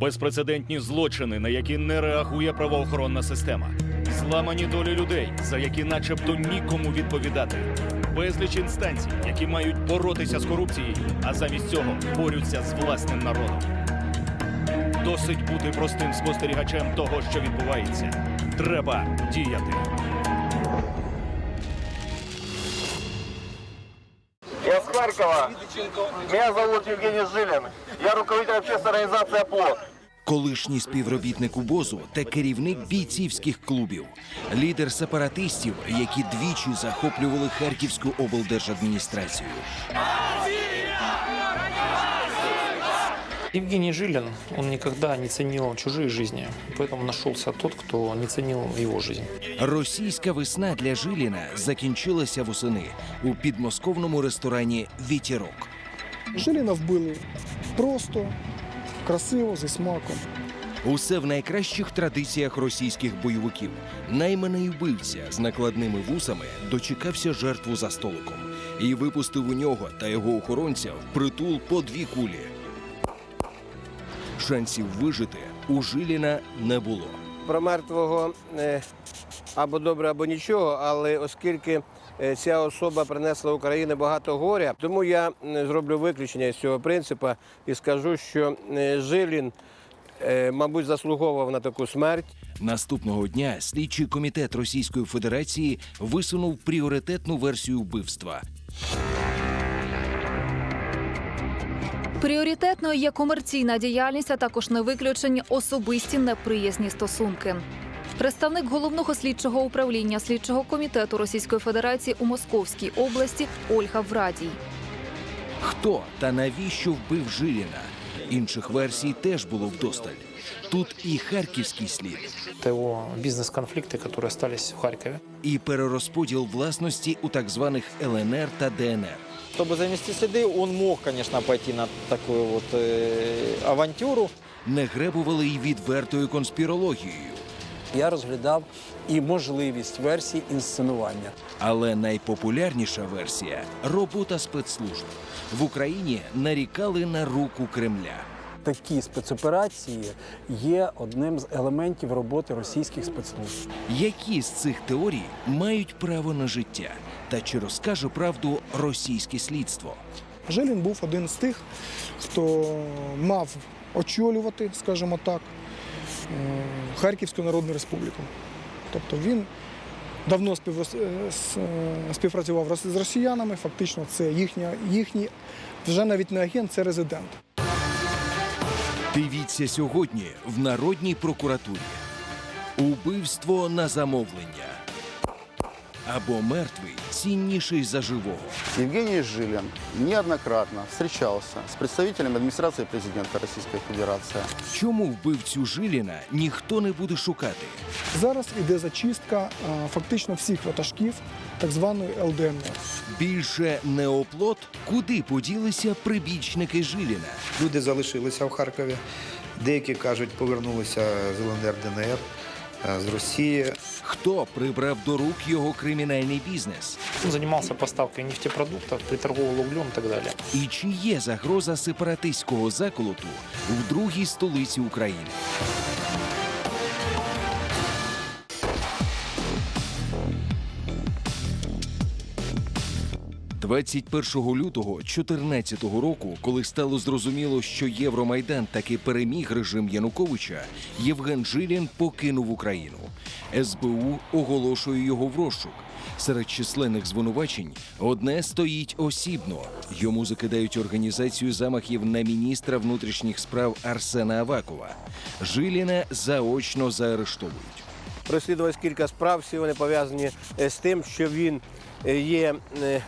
Безпрецедентні злочини, на які не реагує правоохоронна система, зламані долі людей, за які, начебто, нікому відповідати, безліч інстанцій, які мають боротися з корупцією, а замість цього борються з власним народом. Досить бути простим спостерігачем того, що відбувається. Треба діяти. Харькова. Меня зовут Евгений Жилин. Я руководитель общественной организации «Оплот». Колишній співробітник УБОЗу та керівник бійцівських клубів, лідер сепаратистів, які двічі захоплювали Харківську облдержадміністрацію. Евгений Жилин, он никогда не ценил чужие жизни, поэтому нашелся тот, кто не ценил его жизнь. Російська весна для Жиліна закінчилася восени у підмосковному ресторані Вітірок. Жиліна вбили просто, красиво, зі смаком. Усе в найкращих традиціях російських бойовиків. Найманий вбивця з накладними вусами дочекався жертву за столиком і випустив у нього та його охоронця в притул по дві кулі. Шансів вижити у Жиліна не було. про мертвого е, або добре, або нічого, але оскільки е, ця особа принесла Україні багато горя, тому я зроблю виключення з цього принципу і скажу, що е, Жилін, мабуть, заслуговував на таку смерть. Наступного дня слідчий комітет Російської Федерації висунув пріоритетну версію вбивства. Пріоритетною є комерційна діяльність, а також не виключені особисті неприязні стосунки. Представник головного слідчого управління слідчого комітету Російської Федерації у Московській області Ольга Врадій. Хто та навіщо вбив Жиліна? Інших версій теж було вдосталь. Тут і харківський слід, Это его бизнес-конфликты, которые остались в Харькове. і перерозподіл власності у так званих ЛНР та ДНР. Чтобы замести следы, он мог, конечно, пойти на такую вот э, авантюру. Не гребували й відвертою конспірологією. Я розглядав і можливість версій інсценування. Але найпопулярніша версія робота спецслужб в Україні нарікали на руку Кремля. Такі спецоперації є одним з елементів роботи російських спецслужб. Які з цих теорій мають право на життя? Та чи розкаже правду російське слідство? Жилін був один з тих, хто мав очолювати, скажімо так, е, Харківську Народну Республіку. Тобто він давно е, е, співпрацював з росіянами, фактично це їхня, їхній, вже навіть не агент, це резидент. Дивіться сьогодні в Народній прокуратурі. Убивство на замовлення. Або мертвий цінніший за живого. Евгений Жилин неоднократно встречался с представителями администрации президента Российской Федерации. Чому вбивцю Жиліна ніхто не буде шукати? Зараз іде зачистка е, фактично всіх ватажків так званої ЛДНР. Більше не оплот, куди поділися прибічники Жиліна. Люди залишилися в Харкові. Деякі кажуть, повернулися з ЛНР ДНР, е, з Росії. Хто прибрав до рук його кримінальний бізнес? Он занимался поставкой нефтепродуктов, приторговал углем и так далее. І чи є загроза сепаратистського заколоту в другій столиці України? «21 лютого 2014 року, коли стало зрозуміло, що Євромайдан таки переміг режим Януковича, Євген Жилін покинув Україну. СБУ оголошує його в розшук. Серед численних звинувачень одне стоїть осібно. Йому закидають організацію замахів на міністра внутрішніх справ Арсена Авакова. Жиліна заочно заарештовують. Розслідувалось кілька справ, всі вони пов'язані е, з тим, що він е, є е,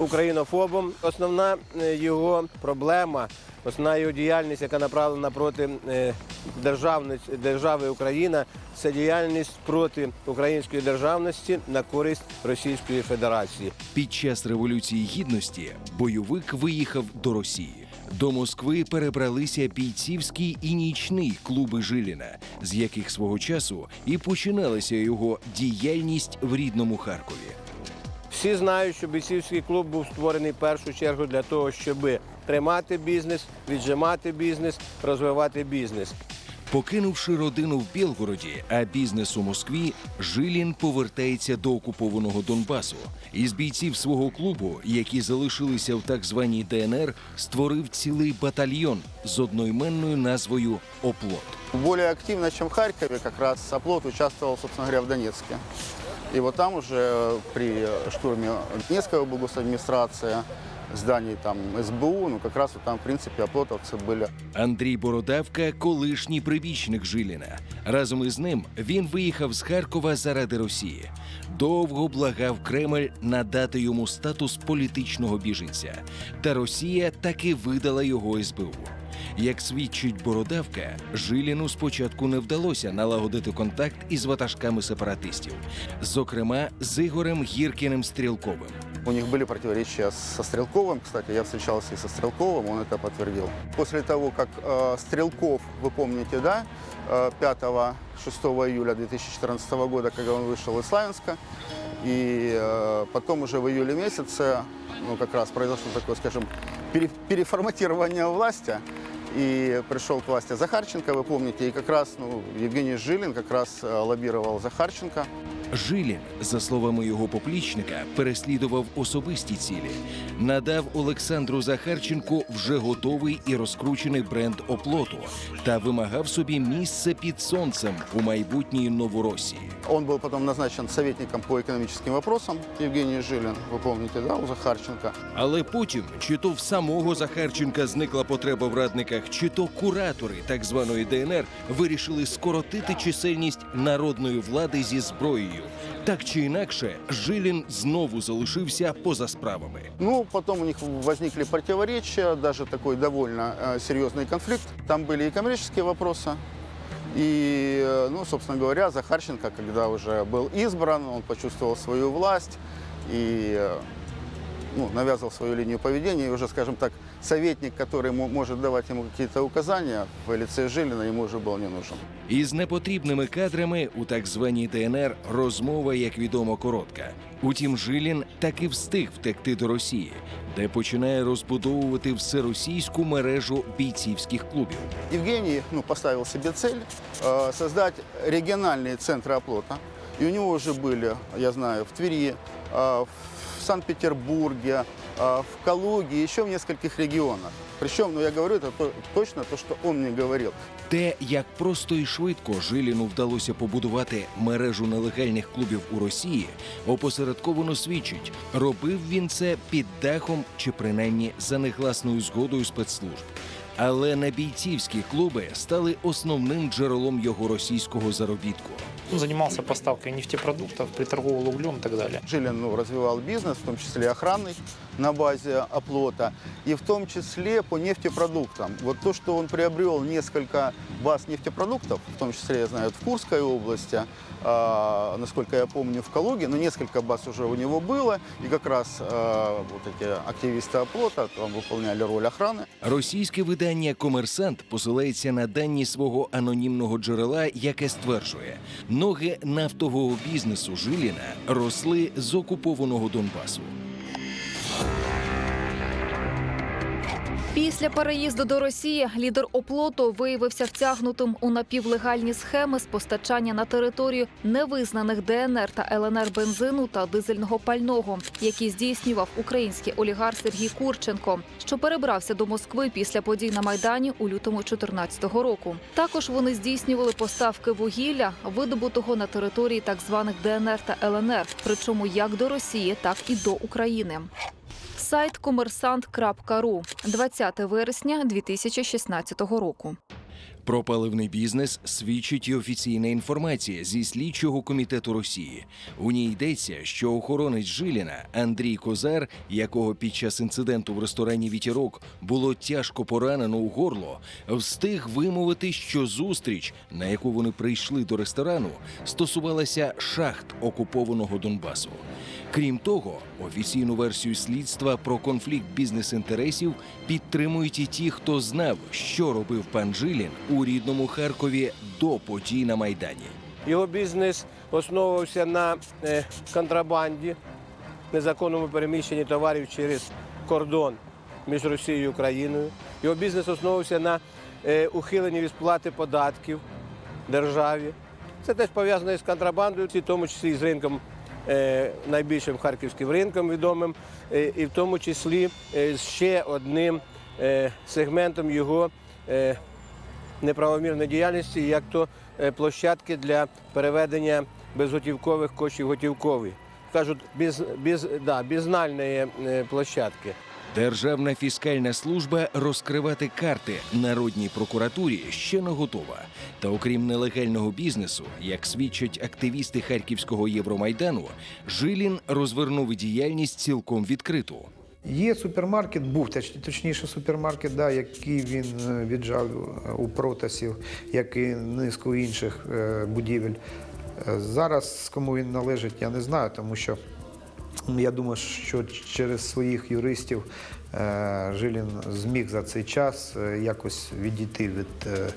українофобом. Основна е, його проблема, основна його діяльність, яка направлена проти е, держави Україна, це діяльність проти української державності на користь Російської Федерації. Під час революції гідності бойовик виїхав до Росії. До Москви перебралися бійцівський і нічний клуби Жиліна, з яких свого часу і починалася його діяльність в рідному Харкові. Всі знають, що бійцівський клуб був створений в першу чергу для того, щоб тримати бізнес, віджимати бізнес, розвивати бізнес. Покинувши родину в Білгороді, а бізнес у Москві, Жилін повертається до окупованого Донбасу. Із бійців свого клубу, які залишилися в так званій ДНР, створив цілий батальйон з одноіменною назвою Оплот. Более активно, чем в Харькове, как раз оплот участвовал, собственно говоря, в Донецке. И вот там уже при штурме Донецкой администрации, зданий там СБУ, ну как раз вот там, в принципе, оплотовцы были. Андрій Бородавка колишній прибічник Жиліна. Разом із ним він виїхав з Харкова заради Росії. Довго благав Кремль надати йому статус політичного біженця. Та Росія таки видала його СБУ. Як свідчить Бородавка, Жиліну спочатку не вдалося налагодити контакт із ватажками сепаратистів, зокрема з Ігорем Гіркіним Стрілковим. У них были противоречия со Стрелковым. Кстати, я встречался и со Стрелковым, он это подтвердил. После того, как э, Стрелков, вы помните, да, э, 5-6 июля 2014 года, когда он вышел из Славянска, и э, потом уже в июле месяце, ну, как раз произошло такое, скажем, пере- переформатирование власти, и пришел к власти Захарченко, вы помните, и как раз ну, Евгений Жилин как раз э, лоббировал Захарченко. Жилін, за словами його поплічника, переслідував особисті цілі, надав Олександру Захарченку вже готовий і розкручений бренд оплоту та вимагав собі місце під сонцем у майбутній Новоросії. Он был потом назначен советником по экономическим вопросам, Евгений Жилин, вы помните, да, у Захарченко. Але потім, чи то в самого Захарченка зникла потреба в радниках, чи то куратори так званої ДНР вирішили скоротити чисельність народної влади зі зброєю. Так чи інакше, Жилін знову залишився поза справами. Ну, потом у них возникли противоречия, даже такой довольно э, серьезный конфликт. Там были и коммерческие вопросы. И, э, ну, собственно говоря, Захарченко, когда уже был избран, он почувствовал свою власть и э, ну, навязывал свою линию поведения. И уже, скажем так, советник, который мо- может давать ему какие-то указания в лице Жилина, ему уже был не нужен. Із непотрібними кадрами у так званій ДНР розмова, як відомо, коротка. Утім, Жилін таки встиг втекти до Росії, де починає розбудовувати всеросійську мережу бійцівських клубів. Евгений ну, поставил себе цель э, создать региональные центры оплота. И у него уже были, я знаю, в Твери, э, в Санкт-Петербурге, э, в Калуге, еще в нескольких регионах. Причем, ну я говорю, это то- точно то, что он мне говорил. Те, як просто і швидко Жиліну вдалося побудувати мережу нелегальних клубів у Росії, опосередковано свідчить, робив він це під дахом чи принаймні за негласною згодою спецслужб. Але не бійцівські клуби стали основним джерелом його російського заробітку. Он занимался поставкой нефтепродуктов, приторговал углем и так далее. Жилин ну, развивал бизнес, в том числе охранный, на базе оплота, и в том числе по нефтепродуктам. Вот то, что он приобрел несколько баз нефтепродуктов, в том числе, я знаю, в Курской области, а, насколько я помню, в Калуге, но несколько баз уже у него было, и как раз а, вот эти активисты оплота там выполняли роль охраны. Російське видання Комерсант посилається на дані свого анонімного джерела, яке стверджує, ноги нафтового бізнесу Жиліна росли з окупованого Донбасу. Після переїзду до Росії лідер оплоту виявився втягнутим у напівлегальні схеми з постачання на територію невизнаних ДНР та ЛНР бензину та дизельного пального, які здійснював український олігарх Сергій Курченко, що перебрався до Москви після подій на майдані у лютому 2014 року. Також вони здійснювали поставки вугілля, видобутого на території так званих ДНР та ЛНР, причому як до Росії, так і до України. Сайт комерсант.ру 20 вересня 2016 року. Про паливний бізнес свідчить і офіційна інформація зі слідчого комітету Росії. У ній йдеться, що охоронець Жиліна Андрій Козар, якого під час інциденту в ресторані Вітірок було тяжко поранено у горло, встиг вимовити, що зустріч, на яку вони прийшли до ресторану, стосувалася шахт окупованого Донбасу. Крім того, офіційну версію слідства про конфлікт бізнес-інтересів підтримують і ті, хто знав, що робив пан Жилін у рідному Харкові до подій на майдані. Його бізнес основувався на е, контрабанді, незаконному переміщенні товарів через кордон. між Росією і Україною. Його бізнес основувався на е, ухиленні від сплати податків державі. Це теж пов'язано із контрабандою, в тому числі і з ринком, найбільшим харківським ринком відомим, е, і в тому числі е, з ще одним е, сегментом його е, неправомірної діяльності, як то е, площадки для переведення безготівкових коштів готівкові. Кажуть, біз, біз, да, безнальної е, площадки. Державна фіскальна служба розкривати карти народній прокуратурі ще не готова. Та окрім нелегального бізнесу, як свідчать активісти харківського Євромайдану, Жилін розвернув діяльність цілком відкриту. Є супермаркет, був точ- точніше супермаркет, да, який він е, віджав е, у Протасів, як і низку інших е, будівель. Зараз кому він належить, я не знаю, тому що я думаю, що через своїх юристів е, Жилін зміг за цей час е, якось відійти від е,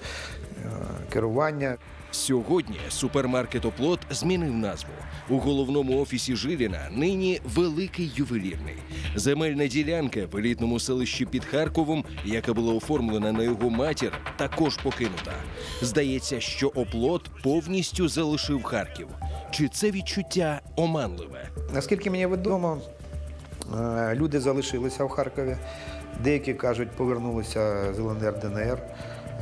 керування. Сьогодні супермаркет Оплот змінив назву. У головному офісі Жиліна нині великий ювелірний. Земельна ділянка в елітному селищі під Харковом, яка була оформлена на його матір, також покинута. Здається, що оплот повністю залишив Харків. Чи це відчуття оманливе? Наскільки мені відомо, е, люди залишилися в Харкові. Деякі кажуть, повернулися з ЛНР ДНР,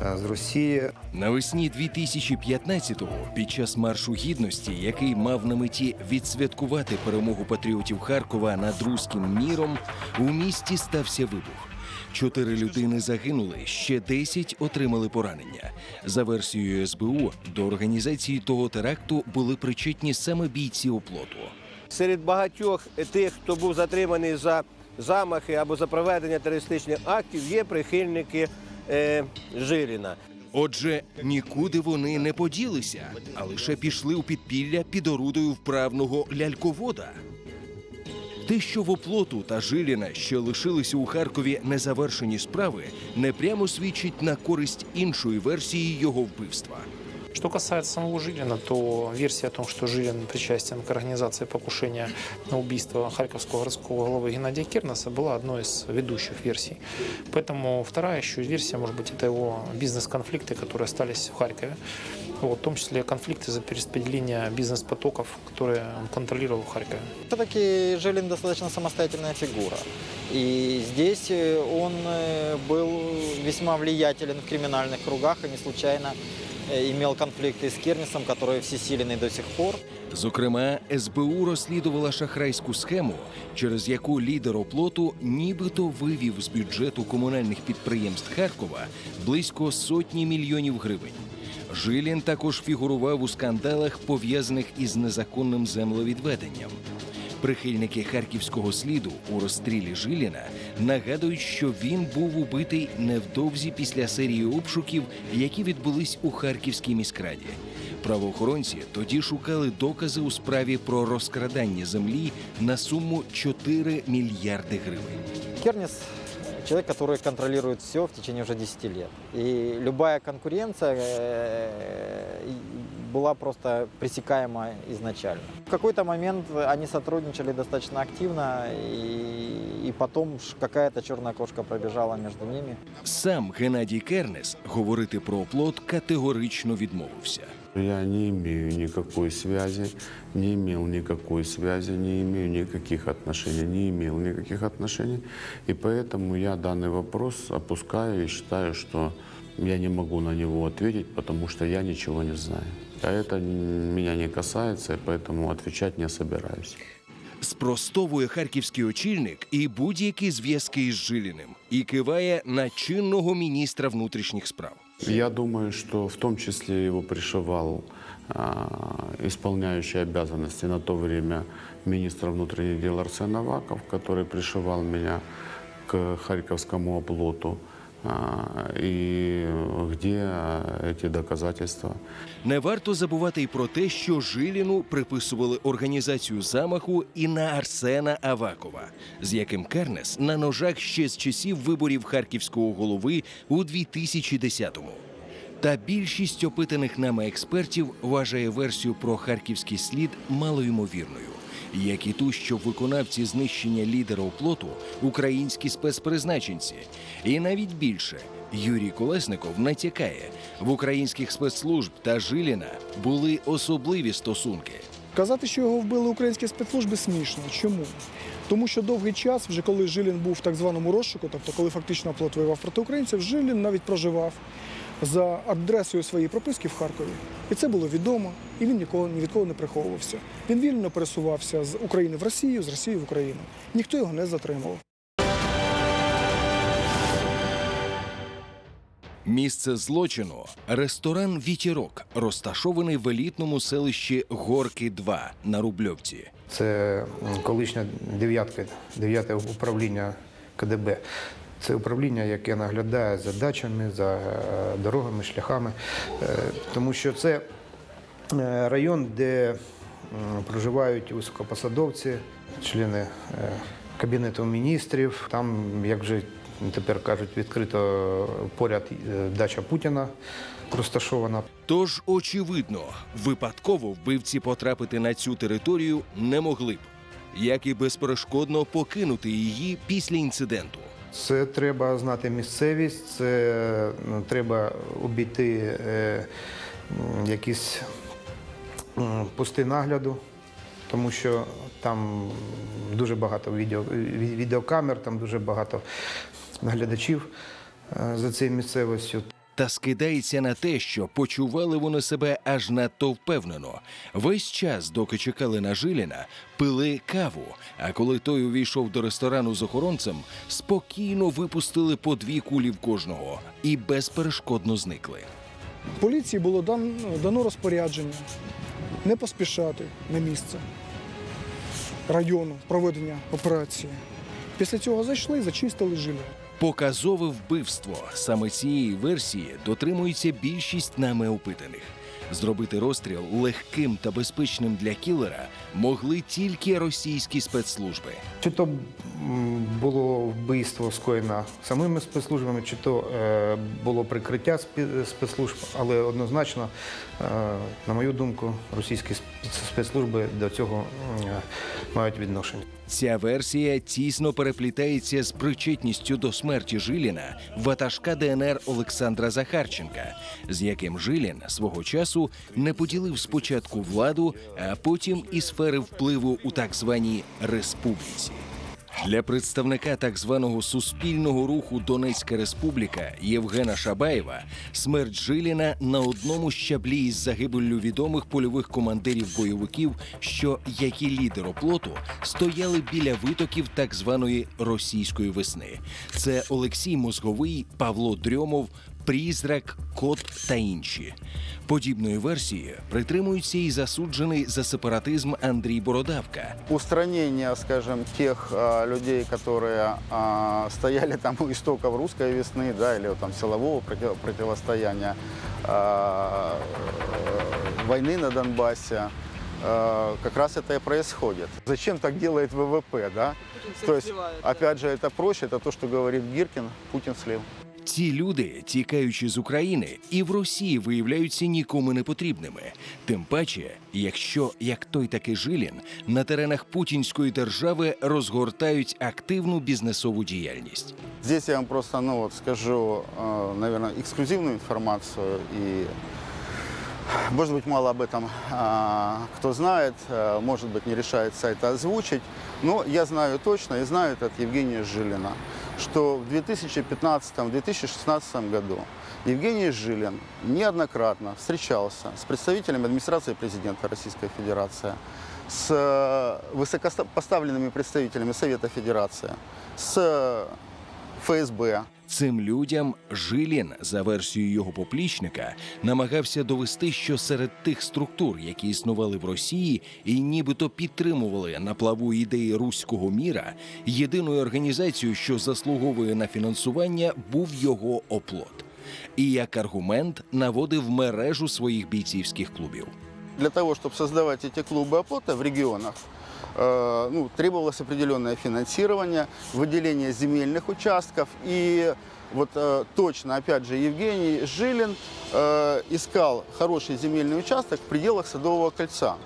з Росії. Навесні 2015-го, під час маршу гідності, який мав на меті відсвяткувати перемогу патріотів Харкова над руським міром, у місті стався вибух. Чотири людини загинули, ще 10 отримали поранення. За версією СБУ, до організації того теракту були причетні саме бійці оплоту. Серед багатьох тих, хто був затриманий за замахи або за проведення терористичних актів, є прихильники е, Жиліна. Отже, нікуди вони не поділися, а лише пішли у підпілля під орудою вправного ляльковода. Те, що в оплоту та Жиліна ще лишилися у Харкові незавершені справи, непрямо свідчить на користь іншої версії його вбивства. Что касается самого Жилина, то версия о том, что Жилин причастен к организации покушения на убийство харьковского городского главы Геннадия Кернеса была одной из ведущих версий. Поэтому вторая еще версия, может быть, это его бизнес-конфликты, которые остались в Харькове. Вот, в том числе конфликты за перераспределение бизнес-потоков, которые он контролировал в Харькове. Все-таки Жилин достаточно самостоятельная фигура. И здесь э, он э, был весьма влиятелен в криминальных кругах и не случайно э, имел конфликты с Кернисом, который всесиленный до сих пор. Зокрема, СБУ розслідувала шахрайську схему, через яку лідер оплоту нібито вивів з бюджету комунальних підприємств Харкова близько сотні мільйонів гривень. Жилін також фігурував у скандалах, пов'язаних із незаконним землевідведенням. Прихильники харківського сліду у розстрілі Жиліна нагадують, що він був убитий невдовзі після серії обшуків, які відбулись у Харківській міськраді. Правоохоронці тоді шукали докази у справі про розкрадання землі на суму 4 мільярди гривень. Кернис – человек, который контролирует все в течение уже 10 лет. И любая конкуренция э, была просто пресекаема изначально. В какой-то момент они сотрудничали достаточно активно, и, и потом ш- какая-то черная кошка пробежала между ними. Сам Геннадій Кернес говорити про оплот категорично відмовився. Я не имею никакой связи, не имел никакой связи, не имею никаких отношений, не имел никаких отношений. И поэтому я данный вопрос опускаю и считаю, что я не могу на него ответить, потому что я ничего не знаю. А это м, меня не касается, и поэтому отвечать не собираюсь. Спростовує харківський очільник і будь-які зв'язки із Жиліним і киває на чинного міністра внутрішніх справ. Я думаю, что в том числе его пришивал а, исполняющий обязанности на то время министра внутренних дел Арсен Аваков, который пришивал меня к харьковскому оплоту. Где а, эти доказательства? Не варто забувати й про те, що Жиліну приписували організацію замаху і на Арсена Авакова, з яким Кернес на ножах ще з часів виборів харківського голови у 2010-му. Та більшість опитаних нами експертів вважає версію про харківський слід малоймовірною. Як і ту, що виконавці знищення лідера оплоту українські спецпризначенці. І навіть більше Юрій Колесников натякає, в українських спецслужб та Жиліна були особливі стосунки. Казати, що його вбили українські спецслужби, смішно. Чому? Тому що довгий час, вже коли Жилін був в так званому розшуку, тобто коли фактично оплот воював проти українців, Жилін навіть проживав за адресою своєї прописки в Харкові. І це було відомо, і він нікого ні від кого не приховувався. Він вільно пересувався з України в Росію, з Росії в Україну. Ніхто його не затримував. Місце злочину ресторан Вітірок, розташований в елітному селищі Горки 2 на Рубльовці. Це колишня дев'ятка, дев'яте управління КДБ. Це управління, яке наглядає за дачами, за е, дорогами, шляхами, Е, тому що це е, район, де проживають високопосадовці, члени кабінету міністрів. Там, як вже тепер кажуть, відкрито поряд дача Путіна розташована. Тож, очевидно, випадково вбивці потрапити на цю територію не могли б, як і безперешкодно покинути її після інциденту. Це треба знати місцевість, це ну, треба обійти е, якісь пусти нагляду, тому що там дуже багато відео, відеокамер, там дуже багато наглядачів е, за цією місцевістю. Та скидається на те, що почували вони себе аж надто впевнено. Весь час, доки чекали на Жиліна, пили каву. А коли той увійшов до ресторану з охоронцем, спокійно випустили по дві кулі в кожного і безперешкодно зникли. Поліції було дано розпорядження не поспішати на місце району проведення операції. Після цього зайшли, зачистили жиля. Показове вбивство саме цієї версії дотримується більшість нами опитаних. Зробити розстріл легким та безпечним для кілера могли тільки російські спецслужби. Чи то було вбивство скоєно самими спецслужбами, чи то е, було прикриття спе- спецслужб, але однозначно, е, на мою думку, російські спец- спецслужби до цього е, мають відношення. Ця версія тісно переплітається з причетністю до смерті Жиліна ватажка ДНР Олександра Захарченка, з яким Жилін свого часу не поділив спочатку владу, а потім і сфери впливу у так званій республіці. Для представника так званого суспільного руху Донецька Республіка Євгена Шабаєва смерть Жиліна на одному щаблі із загибеллю відомих польових командирів бойовиків, що як і лідер оплоту стояли біля витоків так званої російської весни. Це Олексій Мозговий, Павло Дрьомов. Призрак, кот та інші подібної версії притримується і засуджений за сепаратизм Андрій Бородавка. устранение, скажем, тех а, людей, которые а, стояли там у истоков русской весны, да, или вот там силового против- противостояния, а, э, войны на Донбассе, а, как раз это и происходит. Зачем так делает ВВП, да? То есть, опять же, это проще, это то, что говорит Гиркин, Путин слил. Ці люди, тікаючи з України, і в Росії виявляються нікому не потрібними. Тим паче, якщо як той таки Жилін на теренах путінської держави розгортають активну бізнесову діяльність. Здесь я вам просто, ну вот, скажу, э, наверное, эксклюзивную информацию и может быть, мало об этом а, кто знает, а, может быть, не решается это озвучить, но я знаю точно и знаю это от Евгения Жилина, что в 2015-2016 году Евгений Жилин неоднократно встречался с представителями администрации президента Российской Федерации, с э, высокопоставленными представителями Совета Федерации, с э, ФСБ, Цим людям Жилін, за версією його поплічника, намагався довести, що серед тих структур, які існували в Росії і нібито підтримували на плаву ідеї руського міра, єдиною організацією, що заслуговує на фінансування, був його оплот. І як аргумент наводив мережу своїх бійцівських клубів. Для того, чтобы создавать эти клубы оплота в регионах, э, ну, требовалось определенное финансирование, выделение земельных участков. И вот э, точно, опять же, Евгений Жилин э, искал хороший земельный участок в пределах Садового кольца.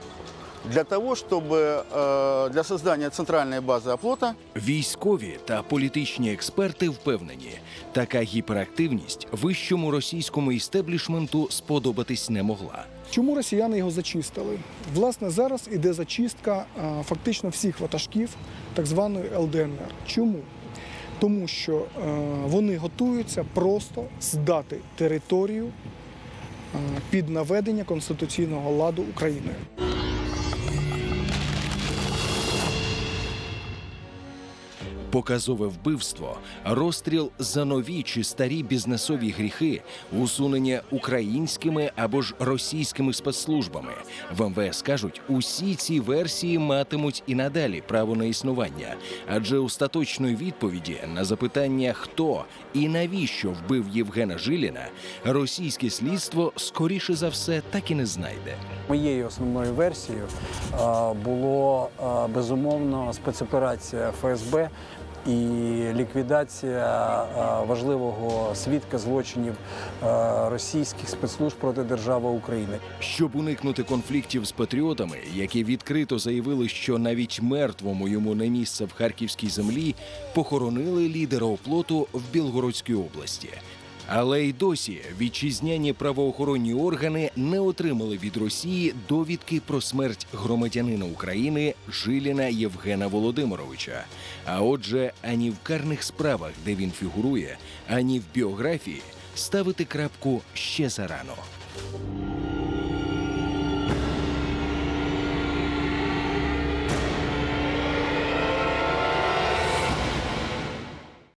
для того, чтобы э, для создания центральной базы оплота Військові та політичні експерти впевнені, така гіперактивність вищому російському істеблішменту сподобатись не могла. Чому росіяни його зачистили? Власне, зараз іде зачистка а, фактично всіх ватажків так званої ЛДНР. Чому? Тому що е, вони готуються просто здати територію е, під наведення конституційного ладу України. Показове вбивство, розстріл за нові чи старі бізнесові гріхи, усунення українськими або ж російськими спецслужбами. В МВС кажуть, усі ці версії матимуть і надалі право на існування, адже остаточної відповіді на запитання, хто і навіщо вбив Євгена Жиліна, російське слідство скоріше за все так і не знайде. Моєю основною версією було безумовно спецоперація ФСБ і ліквідація е, важливого свідка злочинів е, російських спецслужб проти держави України. Щоб уникнути конфліктів з патріотами, які відкрито заявили, що навіть мертвому йому не місце в харківській землі, похоронили лідера оплоту в Білгородській області. Але й досі вітчизняні правоохоронні органи не отримали від Росії довідки про смерть громадянина України Жиліна Євгена Володимировича. А отже, ані в карних справах, де він фігурує, ані в біографії ставити крапку ще зарано.